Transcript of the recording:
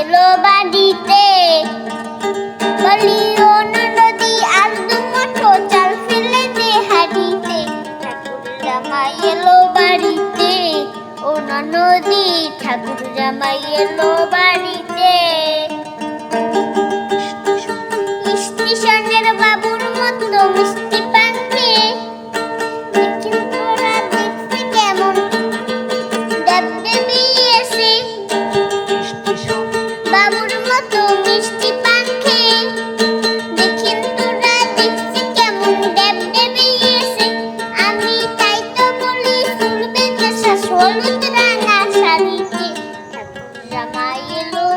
এলো বাড়িতে। বলি ও নদী আজ দুমুঠো চাল ফেলে দে হাড়িতে। ঠাকুর জামাই এলো বাড়িতে। ও নদী ঠাকুর জামাই এলো বাড়িতে। স্টেশনের বাবুর মতো মিষ্টি পাখি। দেখতে কেমন? Olutra nasza liczy, tak duża ma ilu.